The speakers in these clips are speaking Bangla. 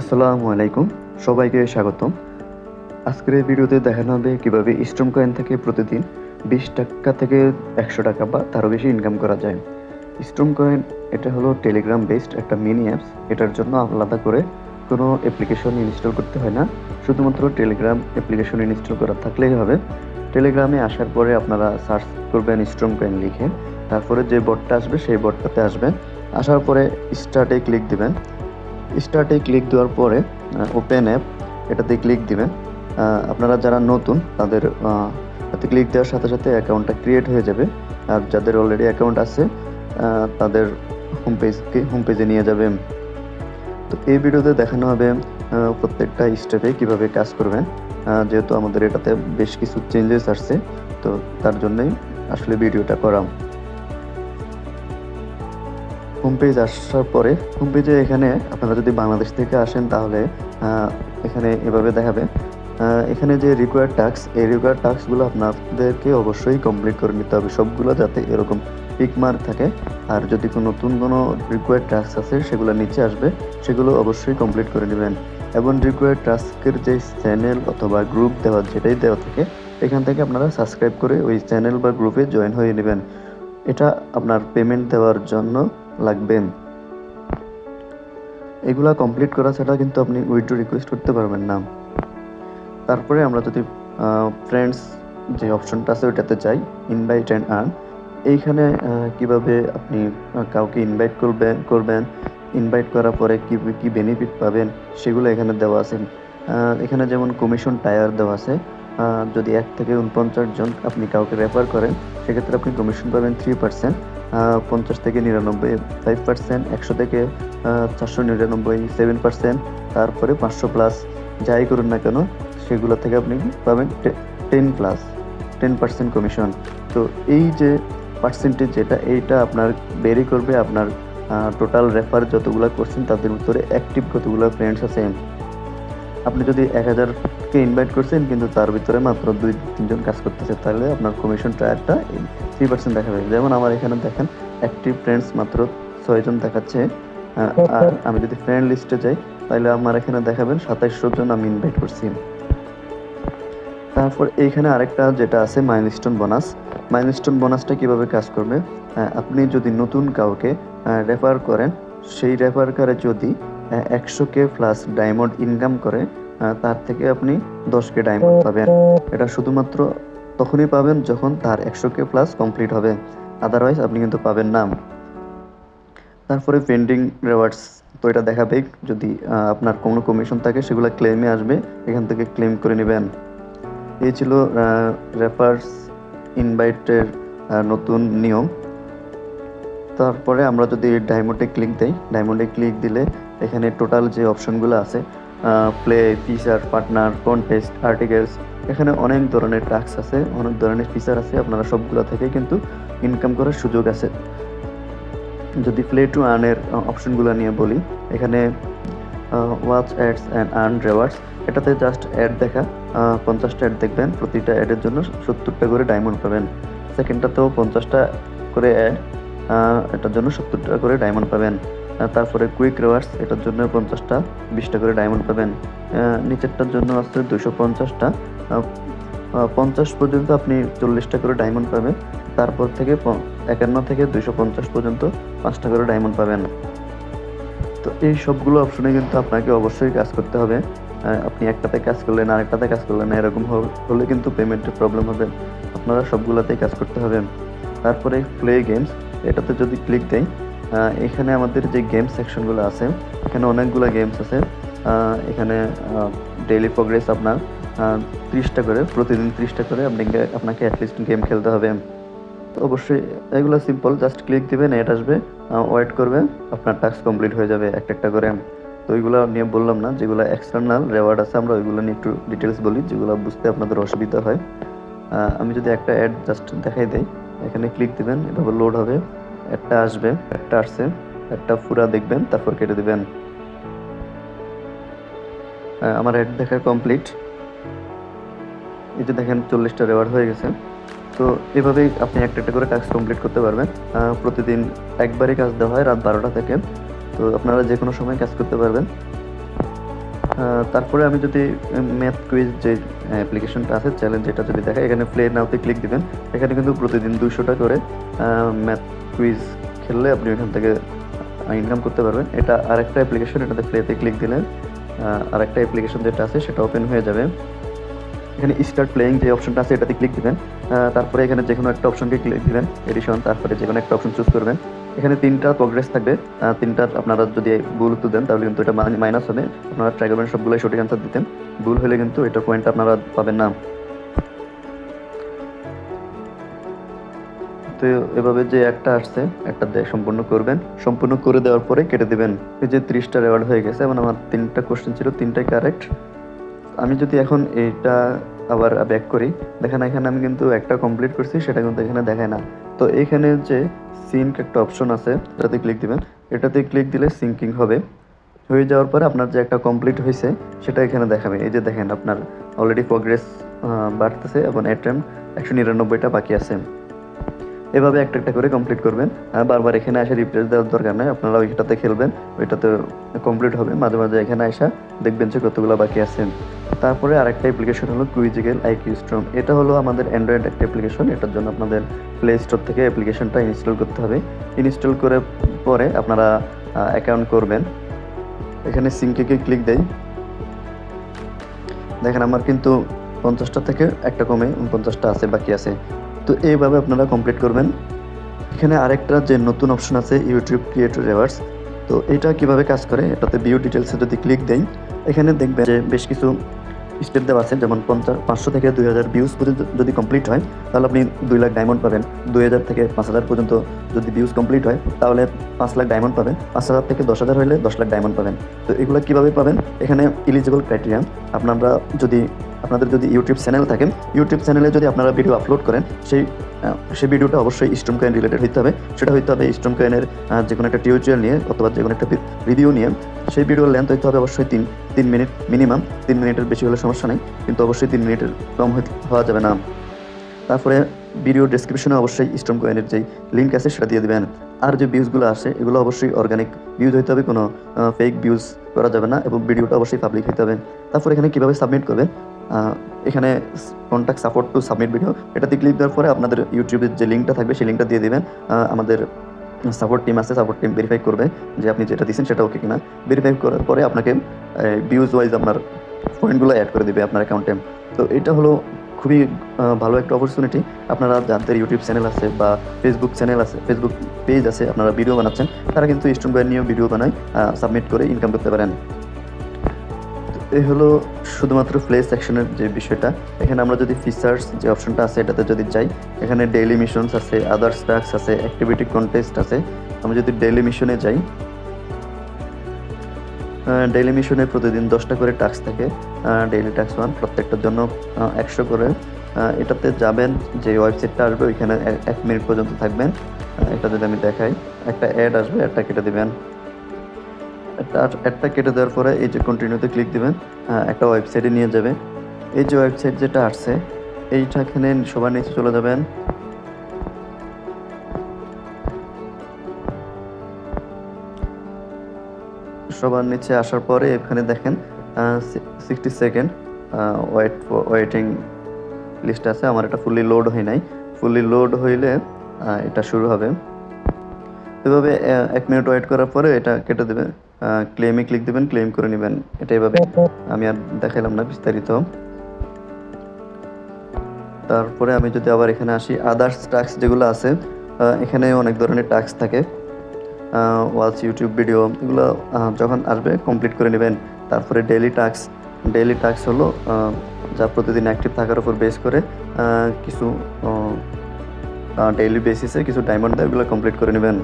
আসসালামু আলাইকুম, সবাইকে স্বাগতম। আজকের এই ভিডিওতে দেখানো হবে কীভাবে স্ট্রম কয়েন থেকে প্রতিদিন বিশ টাকা থেকে একশো টাকা বা তারও বেশি ইনকাম করা যায়। স্ট্রম কয়েন, এটা হলো টেলিগ্রাম বেসড একটা মিনি অ্যাপস এটার জন্য আলাদা করে কোনো অ্যাপ্লিকেশন ইনস্টল করতে হয় না। শুধুমাত্র টেলিগ্রাম অ্যাপ্লিকেশন ইনস্টল করা থাকলেই হবে। টেলিগ্রামে আসার পরে আপনারা সার্চ করবেন স্ট্রম কয়েন লিখে। তারপরে যে বটটা আসবে, সেই বটটাতে আসবেন। আসার পরে স্টার্টে ক্লিক দিবেন। স্টার্টে ক্লিক দেওয়ার পরে ওপেন অ্যাপ এটাতে ক্লিক দিবেন। আপনারা যারা নতুন, তাদের এতে ক্লিক দেওয়ার সাথে সাথে অ্যাকাউন্টটা ক্রিয়েট হয়ে যাবে। আর যাদের অলরেডি অ্যাকাউন্ট আছে তাদের হোম পেজকে হোম পেজে নিয়ে যাবে তো এই ভিডিওতে দেখানো হবে প্রত্যেকটা স্টেপে কীভাবে কাজ করবেন। যেহেতু আমাদের এটাতে বেশ কিছু চেঞ্জেস আসছে, তো তার জন্যই আসলে ভিডিওটা করা। হোম পেজ আসার পরে হোম পেজে এখানে আপনারা যদি বাংলাদেশ থেকে আসেন তাহলে এখানে এভাবে দেখাবে। এখানে যে রিকোয়ার্ড টাস্ক এই রিকোয়ার্ড টাস্কগুলো আপনাদেরকে অবশ্যই কমপ্লিট করে নিতে হবে। সবগুলো যাতে এরকম টিক মার্ক থাকে। আর যদি কোনো নতুন কোনো রিকোয়ার্ড টাস্ক আছে, সেগুলো নিচে আসবে, সেগুলো অবশ্যই কমপ্লিট করে নেবেন। এবং রিকোয়ার্ড টাস্কের যে চ্যানেল অথবা গ্রুপ দেওয়া, যেটাই দেওয়া থাকে, এখান থেকে আপনারা সাবস্ক্রাইব করে ওই চ্যানেল বা গ্রুপে জয়েন হয়ে নেবেন। এটা আপনার পেমেন্ট দেওয়ার জন্য লাগবে এগুলা কমপ্লিট করা ছাড়া কিন্তু আপনি উইথড্র রিকোয়েস্ট করতে পারবেন না। তারপরে আমরা যদি ফ্রেন্ডস যে অপশনটা আছে ওইটাতে যাই ইনভাইট অ্যান্ড আর্ন এইখানে কীভাবে আপনি কাউকে ইনভাইট করবেন করবেন ইনভাইট করার পরে কি, কী বেনিফিট পাবেন, সেগুলো এখানে দেওয়া আছে। এখানে যেমন কমিশন টায়ার দেওয়া আছে যদি এক থেকে উনপঞ্চাশ জন আপনি কাউকে রেফার করেন, সেক্ষেত্রে আপনি কমিশন পাবেন থ্রি পার্সেন্ট পঞ্চাশ থেকে নিরানব্বই ফাইভ পার্সেন্ট একশো থেকে চারশো নিরানব্বই সেভেন পার্সেন্ট তারপরে পাঁচশো প্লাস যাই করুন না কেন, সেগুলো থেকে আপনি পাবেন ten plus ten percent commission তো এই যে পার্সেন্টেজ যেটা, এইটা আপনার বেরি করবে, আপনার টোটাল রেফার যতগুলো করছেন, তাদের ভিতরে অ্যাক্টিভ কতগুলো ফ্রেন্ডস আছে। আপনি যদি এক হাজার হাজারকে ইনভাইট করছেন কিন্তু তার ভিতরে মাত্র দুই তিনজন কাজ করতেছে তাহলে আপনার কমিশন ট্রায়ারটা থ্রি পার্সেন্ট দেখাবে যেমন আমার এখানে দেখেন অ্যাক্টিভ ফ্রেন্ডস মাত্র ছয়জন দেখাচ্ছে। আর আমি যদি ফ্রেন্ড লিস্টে যাই তাহলে আমার এখানে দেখাবেন সাতাইশশো জন আমি ইনভাইট করছি। তারপর এইখানে আরেকটা যেটা আছে মাইলস্টোন বোনাস মাইলস্টোন বোনাসটা কীভাবে কাজ করবে? আপনি যদি নতুন কাউকে রেফার করেন সেই রেফার করে যদি একশো কে প্লাস ডায়মন্ড ইনকাম করে তার থেকে আপনি দশ কে ডায়মন্ড পাবেন। এটা শুধুমাত্র তখনই পাবেন যখন তার একশো কে প্লাস কমপ্লিট হবে। আদারওয়াইজ আপনি কিন্তু পাবেন না। তারপরে পেন্ডিং রেওয়ার্ডস তো এটা দেখাবে যদি আপনার কোনো কমিশন থাকে, সেগুলো ক্লেমে আসবে, এখান থেকে ক্লেম করে নেবেন। এই ছিল রেফার্স ইনভাইটের নতুন নিয়ম। তারপরে আমরা যদি ডায়মন্ডে ক্লিক দেই ডায়মন্ডে ক্লিক দিলে এখানে টোটাল যে অপশনগুলো আছে play feature partner contest articles এখানে অনেক ধরনের টাস্ক আছে, অনেক ধরনের ফিচার আছে, আপনারা সবগুলো থেকে কিন্তু ইনকাম করার সুযোগ আছে। যদি প্লে টু আর্নের অপশনগুলো নিয়ে বলি, এখানে watch ads and earn rewards এটাতে জাস্ট অ্যাড দেখা পঞ্চাশটা অ্যাড দেখবেন, প্রতিটা অ্যাডের জন্য সত্তরটা করে ডায়মন্ড পাবেন। সেকেন্ডটাতেও পঞ্চাশটা করে অ্যাড এটার জন্য সত্তরটা করে ডায়মন্ড পাবেন। তারপরে কুইক রেওয়ার্ডস এটার জন্য পঞ্চাশটা বিশটা করে ডায়মন্ড পাবেন। নিচেরটার জন্য আছে দুশো পঞ্চাশটা। পঞ্চাশ পর্যন্ত আপনি চল্লিশটা করে ডায়মন্ড পাবেন। তারপর থেকে একান্ন থেকে দুশো পঞ্চাশ পর্যন্ত পাঁচটা করে ডায়মন্ড পাবেন। তো এই সবগুলো অপশনে কিন্তু আপনাকে অবশ্যই কাজ করতে হবে। আপনি একটাতে কাজ করলেন আরেকটাতে কাজ করলেন এরকম হলে কিন্তু পেমেন্টের প্রবলেম হবে। আপনারা সবগুলোতেই কাজ করতে হবে। তারপরে প্লে গেমস এটাতে যদি ক্লিক আহ, এখানে আমাদের যে গেম সেকশনগুলো আছে, এখানে অনেকগুলো গেমস আছে। এখানে ডেইলি প্রোগ্রেস আপনার ত্রিশটা করে, প্রতিদিন ত্রিশটা করে আপনাকে আপনাকে অ্যাটলিস্ট গেম খেলতে হবে। অবশ্যই এগুলো সিম্পল জাস্ট ক্লিক দিবেন এড আসবে ওয়েট করবে, আপনার টাস্ক কমপ্লিট হয়ে যাবে একটা একটা করে। তো ওইগুলো নিয়ে বললাম না, যেগুলো এক্সটার্নাল রেওয়ার্ড আছে, আমরা ওইগুলো নিয়ে একটু ডিটেলস বলি, যেগুলো বুঝতে আপনাদের অসুবিধা হয়। আমি যদি একটা অ্যাড জাস্ট দেখাই দেই, এখানে ক্লিক দিবেন এভাবে লোড হবে। একটা আসবে একটা আসছে একটা ফুরা দেখবেন তারপর কেটে দিবেন। আহ, আমার অ্যাড দেখা কমপ্লিট এই যে দেখেন চল্লিশটা রেওয়ার্ড হয়ে গেছে। তো এভাবেই আপনি একটা একটা করে টাস্ক কমপ্লিট করতে পারবেন। প্রতিদিন একবারই কাজ দেওয়া হয় রাত বারোটা থেকে। তো আপনারা যে কোনো সময় কাজ করতে পারবেন। তারপরে আমি যদি ম্যাথ কুইজ যে অ্যাপ্লিকেশনটা আছে চ্যালেঞ্জ এটা যদি দেখাই এখানে প্লে নাওতে ক্লিক দিবেন। এখানে কিন্তু প্রতিদিন দুশোটা করে ম্যাথ কুইজ খেললে আপনি এখান থেকে ইনকাম করতে পারবেন। এটা আরেকটা অ্যাপ্লিকেশন এটাতে প্লেতে ক্লিক দিলে আরেকটা অ্যাপ্লিকেশন যেটা আছে, সেটা ওপেন হয়ে যাবে। এখানে স্টার্ট প্লেয়িং যে অপশনটা আছে, এটাতে ক্লিক দিবেন। তারপরে এখানে যে কোনো একটা অপশনকে ক্লিক দিবেন এডিশন তারপরে যে কোনো একটা অপশন চুজ করবেন। এখানে তিনটা প্রোগ্রেস থাকবে। তিনটার আপনারা যদি ভুল উত্তর দেন, তাহলে কিন্তু এটা মাইনাস হবে। আপনারা ট্রাই করবেন, সবগুলোই সঠিক অ্যান্সার দিতেন। ভুল হলে কিন্তু এটা পয়েন্ট আপনারা পাবেন না। তো এভাবে যে একটা আসছে, একটা দিয়ে সম্পূর্ণ করবেন। সম্পূর্ণ করে দেওয়ার পরে কেটে দিবেন। এই যে ত্রিশটা রেওয়ার্ড হয়ে গেছে এবং আমার তিনটা কোশ্চেন ছিল, তিনটাই কারেক্ট আমি যদি এখন এইটা আবার ব্যাক করি, দেখেন এখানে আমি কিন্তু একটা কমপ্লিট করছি, সেটা কিন্তু এখানে দেখায় না। তো এখানে যে সিঙ্ক একটা অপশন আছে, এটাতে ক্লিক দিবেন। এটাতে ক্লিক দিলে সিঙ্কিং হবে। হয়ে যাওয়ার পরে আপনার যে একটা কমপ্লিট হয়েছে, সেটা এখানে দেখাবে। এই যে দেখেন আপনার অলরেডি প্রোগ্রেস বাড়তেছে এবং অ্যাটেম্প একশো নিরানব্বইটা বাকি আছে। এভাবে একটা একটা করে কমপ্লিট করবেন। আর বারবার এখানে এসে রিপ্লেস দেওয়ার দরকার নেই। আপনারা ওইটাতে খেলবেন, ওইটাতে কমপ্লিট হবে। মাঝে মাঝে এখানে আসা দেখবেন যে কতগুলো বাকি আছেন তারপরে আরেকটা অ্যাপ্লিকেশন হলো কুইজিগেল আইকিউ স্ট্রং এটা হলো আমাদের অ্যান্ড্রয়েড একটা অ্যাপ্লিকেশন এটার জন্য আপনাদের প্লে স্টোর থেকে অ্যাপ্লিকেশনটা ইনস্টল করতে হবে। ইনস্টল করে পরে আপনারা অ্যাকাউন্ট করবেন। এখানে সিঙ্কে ক্লিক দেই। দেখেন আমার কিন্তু পঞ্চাশটা থেকে একটা কমে উনপঞ্চাশটা আছে, বাকি আছে। তো এইভাবে আপনারা কমপ্লিট করবেন। এখানে আরেকটা যে নতুন অপশন আছে ইউটিউব ক্রিয়েটর রেভার্স তো এটা কীভাবে কাজ করে, এটাতে ভিউ ডিটেলসে যদি ক্লিক দেয় এখানে দেখবেন যে বেশ কিছু স্টেপ দেওয়া আছে, যেমন পঞ্চাশ, পাঁচশো থেকে দুই হাজার ভিউজ পর্যন্ত যদি কমপ্লিট হয়, তাহলে আপনি দুই লাখ ডায়মন্ড পাবেন। দুই হাজার থেকে পাঁচ হাজার পর্যন্ত যদি ভিউজ কমপ্লিট হয়, তাহলে পাঁচ লাখ ডায়মন্ড পাবেন। পাঁচ হাজার থেকে দশ হাজার হলে দশ লাখ ডায়মন্ড পাবেন। তো এগুলো কীভাবে পাবেন? এখানে ইলিজিবল ক্রাইটেরিয়া আপনারা যদি, আপনাদের যদি ইউটিউব চ্যানেল থাকে ইউটিউব চ্যানেলে যদি আপনারা ভিডিও আপলোড করেন, সেই সেই ভিডিওটা অবশ্যই স্ট্রম কয়েন রিলেটেড হইতে হবে। সেটা হইতে হবে স্ট্রম কয়েনের যে কোনো একটা টিউটোরিয়াল নিয়ে অথবা যে কোনো একটা রিভিউ নিয়ে। সেই ভিডিওর লেন্থ হইতে হবে অবশ্যই তিন। তিন মিনিট মিনিমাম তিন মিনিটের বেশি হলে সমস্যা নেই কিন্তু অবশ্যই তিন মিনিটের কম হওয়া যাবে না। তারপরে ভিডিও ডেসক্রিপশনে অবশ্যই স্ট্রম কয়েনের যেই লিঙ্ক আছে সেটা দিয়ে দেবেন। আর যে ভিউজগুলো আসে এগুলো অবশ্যই অর্গানিক ভিউজ হইতে হবে কোনো ফেক ভিউজ করা যাবে না এবং ভিডিওটা অবশ্যই পাবলিক হইতে হবে। তারপর এখানে কীভাবে সাবমিট করবেন? আহ, এখানে contact support to submit video এটাতে ক্লিক দেওয়ার পরে আপনাদের ইউটিউবের যে লিঙ্কটা থাকবে সেই লিঙ্কটা দিয়ে দেবেন। আমাদের সাপোর্ট টিম আছে সাপোর্ট টিম ভেরিফাই করবে যে আপনি যেটা দিচ্ছেন সেটা ওকে কিনা। ভেরিফাই করার পরে আপনাকে ভিউজ ওয়াইজ আপনার পয়েন্টগুলো অ্যাড করে দিবে আপনার অ্যাকাউন্টে তো এটা হলো খুবই ভালো একটা অপরচুনিটি আপনারা যাদের ইউটিউব চ্যানেল আছে বা ফেসবুক চ্যানেল আছে ফেসবুক পেজ আছে, আপনারা ভিডিও বানাচ্ছেন, তারা কিন্তু স্টুডেন্ট নিয়েও ভিডিও বানায় সাবমিট করে ইনকাম করতে পারেন। এই হলো শুধুমাত্র প্লে সেকশনের যে বিষয়টা। এখানে আমরা যদি ফিচার্স যে অপশনটা আছে, এটাতে যদি যাই, এখানে ডেইলি মিশনস আছে আদার্স টাস্ক আছে অ্যাক্টিভিটি কন্টেস্ট আছে। আমি যদি ডেইলি মিশনে যাই ডেইলি মিশনে প্রতিদিন দশটা করে টাস্ক থাকে ডেইলি টাস্ক ওয়ান প্রত্যেকটার জন্য একশো করে। এটাতে যাবেন, যে ওয়েবসাইটটা আসবে, ওইখানে এক মিনিট পর্যন্ত থাকবেন। এটা যদি আমি দেখাই, একটা অ্যাড আসবে অ্যাডটা কেটে দিবেন। অ্যাডটা কেটে দেওয়ার পরে এই যে কন্টিনিউতে ক্লিক দিবেন একটা ওয়েবসাইটে নিয়ে যাবে এই যে ওয়েবসাইট যেটা আসছে, এইটা এখানে সবার নিচে চলে যাবেন। সবার নিচে আসার পরে এখানে দেখেন sixty second wait waiting list আছে। আমার এটা ফুললি লোড হয় নাই। ফুললি লোড হইলে এটা শুরু হবে। এভাবে এক মিনিট ওয়েট করার পরে এটা কেটে দেবেন। ক্লেমে ক্লিক দেবেন ক্লেম করে নেবেন। এটা এভাবে আমি আর দেখাইলাম না বিস্তারিত। তারপরে আমি যদি আবার এখানে আসি আদার্স টাস্ক যেগুলো আছে এখানে অনেক ধরনের টাস্ক থাকে। ওয়াচ ইউটিউব ভিডিও এগুলো যখন আসবে কমপ্লিট করে নেবেন। তারপরে ডেইলি টাস্ক ডেইলি টাস্ক হলো যা প্রতিদিন অ্যাক্টিভ থাকার উপর বেস করে কিছু ডেইলি বেসিসে কিছু ডায়মন্ড দেয়, ওগুলো কমপ্লিট করে নেবেন।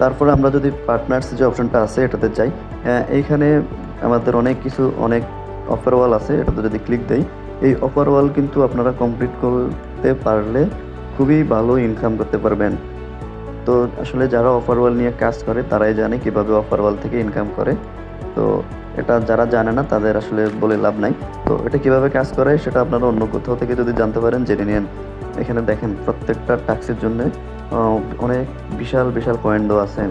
তারপরে আমরা যদি পার্টনার্স যে অপশনটা আছে এটাতে যাই এইখানে আমাদের অনেক কিছু, অনেক অফার ওয়াল আছে, এটাতে যদি ক্লিক দেই, এই অফার ওয়াল কিন্তু আপনারা কমপ্লিট করতে পারলে খুবই ভালো ইনকাম করতে পারবেন। তো আসলে যারা অফার ওয়াল নিয়ে কাজ করে, তারাই জানে কীভাবে অফার ওয়াল থেকে ইনকাম করে। তো এটা যারা জানে না, তাদের আসলে বলে লাভ নাই। তো এটা কীভাবে কাজ করে, সেটা আপনারা অন্য কোথাও থেকে যদি জানতে পারেন, জেনে নিন। এখানে দেখেন, প্রত্যেকটা ট্যাক্সের জন্য অনেক বিশাল বিশাল পয়েন্ট দেওয়া আছে।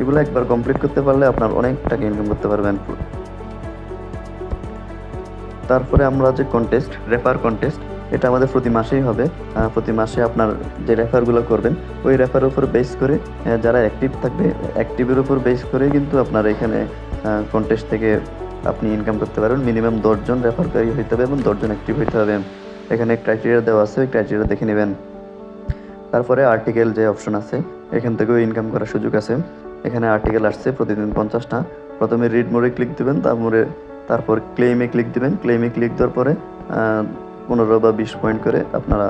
এগুলো একবার কমপ্লিট করতে পারলে আপনার অনেক টাকা ইনকাম করতে পারবেন। তারপরে আমরা যে কন্টেস্ট রেফার কন্টেস্ট এটা আমাদের প্রতি মাসেই হবে। প্রতি মাসে আপনার যে রেফারগুলো করবেন, ওই রেফারের উপর বেস করে যারা অ্যাক্টিভ থাকবে অ্যাক্টিভের উপর বেস করে কিন্তু আপনার এখানে কন্টেস্ট থেকে আপনি ইনকাম করতে পারবেন। মিনিমাম দশজন রেফারকারী হইতে হবে এবং দশজন অ্যাক্টিভ হইতে হবে। এখানে ক্রাইটেরিয়া দেওয়া আছে, ওই ক্রাইটেরিয়া দেখে নেবেন। তারপরে আর্টিকেল যে অপশন আছে, এখান থেকেও ইনকাম করার সুযোগ আছে। এখানে আর্টিকেল আসছে প্রতিদিন পঞ্চাশটা। প্রথমে রিড মোড়ে ক্লিক দিবেন, তারপরে, তারপর ক্লেমে ক্লিক দেবেন। ক্লেমে ক্লিক দেওয়ার পরে পনেরো বা বিশ পয়েন্ট করে আপনারা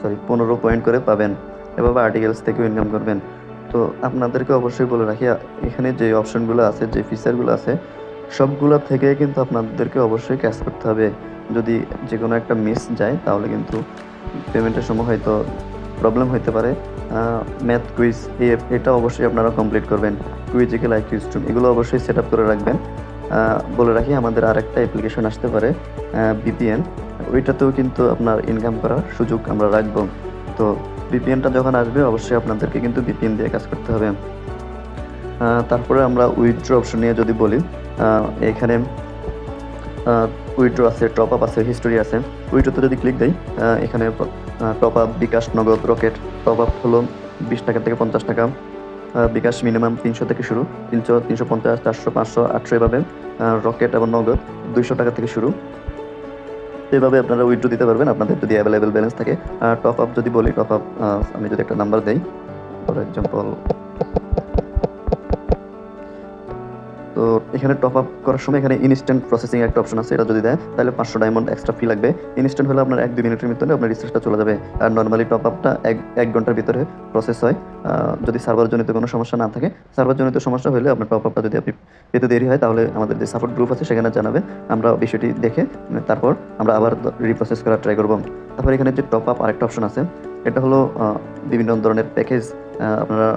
সরি পনেরো পয়েন্ট করে পাবেন। এভাবে আর্টিকেলস থেকেও ইনকাম করবেন। তো আপনাদেরকে অবশ্যই বলে রাখি, এখানে যে অপশনগুলো আছে, যে ফিচারগুলো আছে, সবগুলো থেকে কিন্তু আপনাদেরকে অবশ্যই ক্যাশ করতে হবে। যদি যে কোনো একটা মিস যায়, তাহলে কিন্তু পেমেন্টের সময় হয়তো প্রবলেম হতে পারে। ম্যাথ কুইজ এটা অবশ্যই আপনারা কমপ্লিট করবেন। কুইজিক্যাল আইকিউ স্ট্রিম এগুলো অবশ্যই সেট আপ করে রাখবেন। বলে রাখি, আমাদের আরেকটা অ্যাপ্লিকেশন আসতে পারে বিপিএন ওইটাতেও কিন্তু আপনার ইনকাম করার সুযোগ আমরা রাখব। তো বিপিএনটা যখন আসবে অবশ্যই আপনাদেরকে কিন্তু বিপিএন দিয়ে কাজ করতে হবে। তারপরে আমরা উইথড্র অপশন নিয়ে যদি বলি এখানে উইথড্র আছে টপ আপ আছে হিস্টোরি আছে। উইথড্রতে যদি ক্লিক আহ, এখানে টপ আপ বিকাশ নগদ রকেট টপ আপ হলো বিশ টাকা থেকে পঞ্চাশ টাকা। বিকাশ মিনিমাম তিনশো থেকে শুরু তিনশো তিনশো পঞ্চাশ চারশো পাঁচশো আটশো এভাবে। রকেট এবং নগদ দুইশো টাকা থেকে শুরু। এভাবে আপনারা উইথড্রো দিতে পারবেন। আপনাদের যদি অ্যাভেলেবেল ব্যালেন্স থাকে আর টপ আপ যদি বলি টপ আপ আমি যদি একটা নাম্বার দেই ফর এক্সাম্পল তো এখানে টপ আপ করার সময় এখানে ইনস্ট্যান্ট প্রসেসিং একটা অপশন আছে, এটা যদি দেয়, তাহলে পাঁচশো ডায়মন্ড এক্সট্রা ফি লাগবে। ইনস্ট্যান্ট হলে আপনার এক দুই মিনিটের ভিতরে আপনার রিসার্চটা চলে যাবে। আর নর্মালি টপ আপটা এক এক ঘণ্টার ভিতরে প্রসেস হয়। যদি সার্ভার জনিত কোনো সমস্যা না থাকে সার্ভার জনিত সমস্যা হলে আপনার টপ আপটা যদি আপনি পেতে দেরি হয়, তাহলে আমাদের যে সাপোর্ট গ্রুপ আছে সেখানে জানাবেন আমরা বিষয়টি দেখে তারপর আমরা আবার রিপ্রসেস করার ট্রাই করব। তারপর এখানে যে টপ আপ আরেকটা অপশন আছে, এটা হলো বিভিন্ন ধরনের প্যাকেজ আপনারা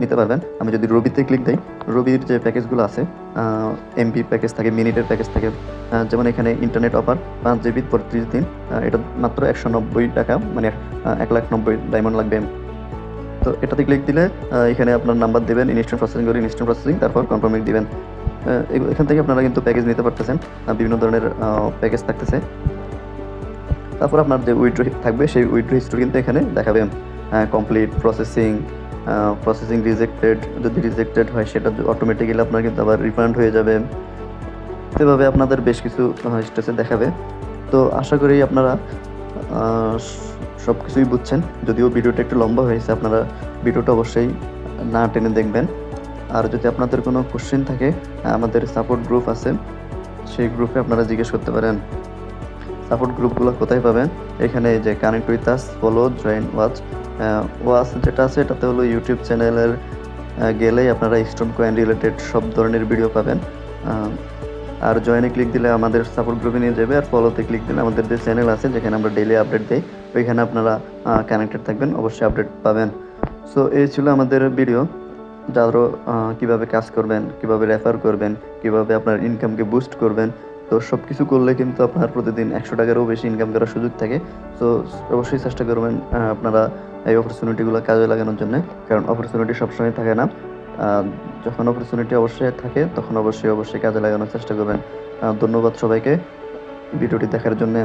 নিতে পারবেন। আমি যদি রবিতে ক্লিক দিই, রবির যে প্যাকেজগুলো আছে এমবি প্যাকেজ থাকে মিনিটের প্যাকেজ থাকে যেমন এখানে ইন্টারনেট অফার পাঁচ জিবি পঁয়ত্রিশ দিন এটা মাত্র একশো নব্বই টাকা মানে এক লাখ নব্বই ডায়মন্ড লাগবে। তো এটাতে ক্লিক দিলে এখানে আপনার নাম্বার দেবেন ইনস্ট্যান্ট প্রসেসিং করে ইনস্ট্যান্ট প্রসেসিং তারপর কনফার্মিং দিবেন। এখান থেকে আপনারা কিন্তু প্যাকেজ নিতে পারতেছেন বিভিন্ন ধরনের প্যাকেজ থাকতেছে। তারপর আপনার যে উইড্রো থাকবে, সেই উইড্রো হিস্টোরি কিন্তু এখানে দেখাবে। কমপ্লিট প্রসেসিং প্রসেসিং রিজেক্টেড যদি রিজেক্টেড হয়, সেটা অটোমেটিক্যালি আপনার কিন্তু আবার রিফান্ড হয়ে যাবে। এভাবে আপনাদের বেশ কিছু স্টেসে দেখাবে। তো আশা করি আপনারা সব কিছুই বুঝছেন। যদিও ভিডিওটা একটু লম্বা হয়েছে, আপনারা ভিডিওটা অবশ্যই না টেনে দেখবেন। আর যদি আপনাদের কোনো কোশ্চেন থাকে, আমাদের সাপোর্ট গ্রুপ আছে। সেই গ্রুপে আপনারা জিজ্ঞেস করতে পারেন। সাপোর্ট গ্রুপগুলো কোথায় পাবেন? এখানে যে connect with us follow join watch watch যেটা আছে, এটাতে হলো ইউটিউব চ্যানেলের গেলেই আপনারা স্টোন কয়েন রিলেটেড সব ধরনের ভিডিও পাবেন। আর জয়েনে ক্লিক দিলে আমাদের সাপোর্ট গ্রুপে নিয়ে যাবে, আর ফলোতে ক্লিক দিলে আমাদের যে চ্যানেল আছে, যেখানে আমরা ডেইলি আপডেট দিই, ওইখানে আপনারা কানেক্টেড থাকবেন, অবশ্যই আপডেট পাবেন। সো এই ছিল আমাদের ভিডিও যারও কীভাবে কাজ করবেন, কীভাবে রেফার করবেন, কীভাবে আপনার ইনকামকে বুস্ট করবেন তো সব কিছু করলে কিন্তু আপনার প্রতিদিন একশো টাকারও বেশি ইনকাম করার সুযোগ থাকে। তো অবশ্যই চেষ্টা করবেন আপনারা এই অপরচুনিটিগুলো কাজে লাগানোর জন্য। কারণ অপরচুনিটি সবসময় থাকে না। যখন অপরচুনিটি অবশ্যই থাকে, তখন অবশ্যই অবশ্যই কাজে লাগানোর চেষ্টা করবেন। ধন্যবাদ সবাইকে। ভিডিওটি দেখার জন্য